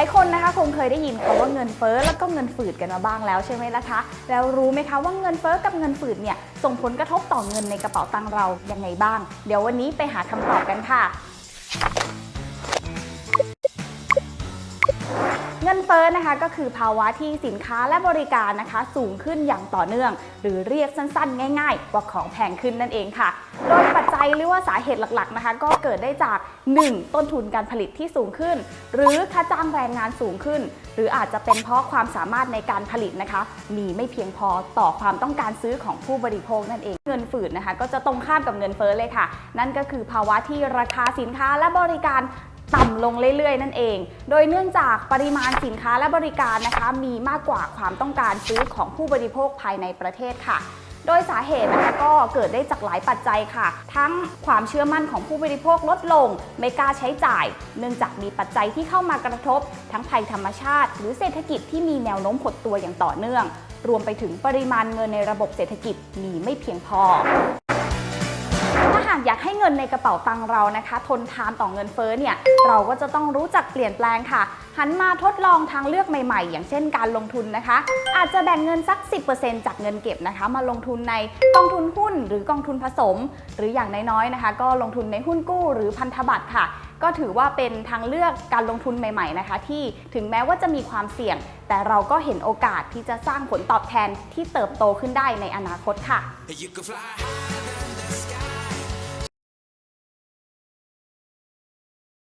ายคนนะคะคงเคยได้ยินคำว่าเงินเฟ้อแล้วก็เงินฝืดกันมาบ้างแล้วใช่ไหมล่ะคะ แล้วรู้ไหมคะว่าเงินเฟ้อกับเงินฝืดเนี่ยส่งผลกระทบต่อเงินในกระเป๋าตังเรายังไงบ้าง เดี๋ยววันนี้ไปหาคำตอบกันค่ะเงินเฟ้อนะคะก็คือภาวะที่สินค้าและบริการนะคะ สูงขึ้นอย่างต่อเนื่อง หรือเรียกสั้นๆ ง่าย ๆ ว่าของแพงขึ้นนั่นเองค่ะ โดย หรือว่าสาเหตุหลักๆนะคะ ก็เกิดได้จาก 1. ต้นทุนการผลิตที่สูงขึ้น หรือค่าจ้างแรงงานสูงขึ้น หรืออาจจะเป็นเพราะความสามารถในการผลิตนะคะ มีไม่เพียงพอต่อความต้องการซื้อของผู้บริโภคนั่นเองเงินฝืดนะคะ ก็จะตรงข้ามกับเงินเฟ้อเลยค่ะ นั่นก็คือภาวะที่ราคาสินค้าและบริการต่ำลงเรื่อยๆ นั่นเอง โดยเนื่องจากปริมาณสินค้าและบริการนะคะ มีมากกว่าความต้องการซื้อของผู้บริโภคภายในประเทศค่ะ โดยสาเหตุนะคะก็เกิดได้จากหลายปัจจัยค่ะ ทั้งความเชื่อมั่นของผู้บริโภคลดลง ไม่กล้าใช้จ่าย เนื่องจากมีปัจจัยที่เข้ามากระทบ ทั้งภัยธรรมชาติ หรือเศรษฐกิจที่มีแนวโน้มหดตัวอย่างต่อเนื่อง รวมไปถึงปริมาณเงินในระบบเศรษฐกิจมีไม่เพียงพอากอยากให้เงินในกระเป๋าตังเรานะคะ ทนทานต่อเงินเฟ้อเนี่ยเราก็จะต้องรู้จักเปลี่ยนแปลงค่ะ หันมาทดลองทางเลือกใหม่ๆ อย่างเช่นการลงทุนนะคะ อาจจะแบ่งเงินสัก 10%จากเงินเก็บนะคะ มาลงทุนในกองทุนหุ้น หรือกองทุนผสม หรืออย่างน้อยๆนะคะ ก็ลงทุนในหุ้นกู้หรือพันธบัตรค่ะ ก็ถือว่าเป็นทางเลือกการลงทุนใหม่ๆนะคะ ที่ถึงแม้ว่าจะมีความเสี่ยง แต่เราก็เห็นโอกาสที่จะสร้างผลตอบแทนที่เติบโตขึ้นได้ในอนาคตค่ะ